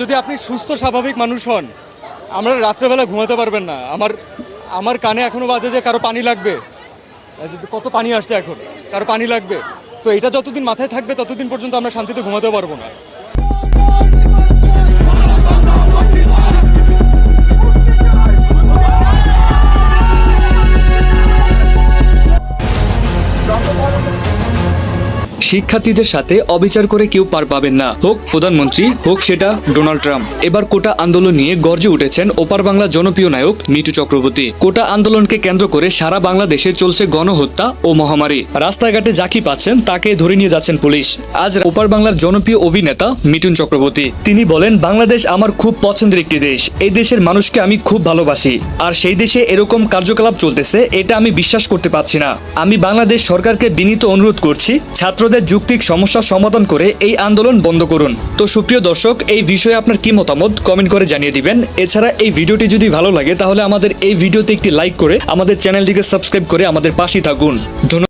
যদি আপনি সুস্থ, স্বাভাবিক মানুষ হন, আমরা রাত্রেবেলা ঘুমাতে পারবেন না। আমার আমার কানে এখনও বাজে যে কারও পানি লাগবে। কত পানি আসছে এখন, কারও পানি লাগবে। তো এটা যতদিন মাথায় থাকবে, ততদিন পর্যন্ত আমরা শান্তিতে ঘুমাতে পারব না। শিক্ষার্থীদের সাথে অবিচার করে কেউ পার পাবেন না। হোক প্রধানমন্ত্রী, হোক সেটা ডোনাল্ড ট্রাম্প। এবার কোটা আন্দোলন নিয়ে গর্জে উঠেছেন ওপার বাংলা জনপ্রিয় নায়ক মিটু চক্রবর্তী। কোটা আন্দোলনকে কেন্দ্র করে সারা বাংলাদেশে চলছে গণহত্যা ও মহামারী। রাস্তাঘাটে যাকি পাচ্ছেন, তাকে ধরে নিয়ে যাচ্ছেন পুলিশ। আজ ওপার বাংলার জনপ্রিয় অভিনেতা মিটুন চক্রবর্তী। তিনি বলেন, বাংলাদেশ আমার খুব পছন্দের একটি দেশ। এই দেশের মানুষকে আমি খুব ভালোবাসি। আর সেই দেশে এরকম কার্যকলাপ চলতেছে, এটা আমি বিশ্বাস করতে পারছি না। আমি বাংলাদেশ সরকারকে বিনীত অনুরোধ করছি, ছাত্রদের যৌক্তিক সমস্যা সমাধান করে এই আন্দোলন বন্ধ করুন। তো সুপ্রিয় দর্শক, এই বিষয়ে আপনার কি মতামত কমেন্ট করে জানিয়ে দিবেন। এছাড়া এই ভিডিওটি যদি ভালো লাগে, তাহলে আমাদের এই ভিডিওতে একটি লাইক করে আমাদের চ্যানেলটিকে সাবস্ক্রাইব করে আমাদের পাশে থাকুন। ধন্যবাদ।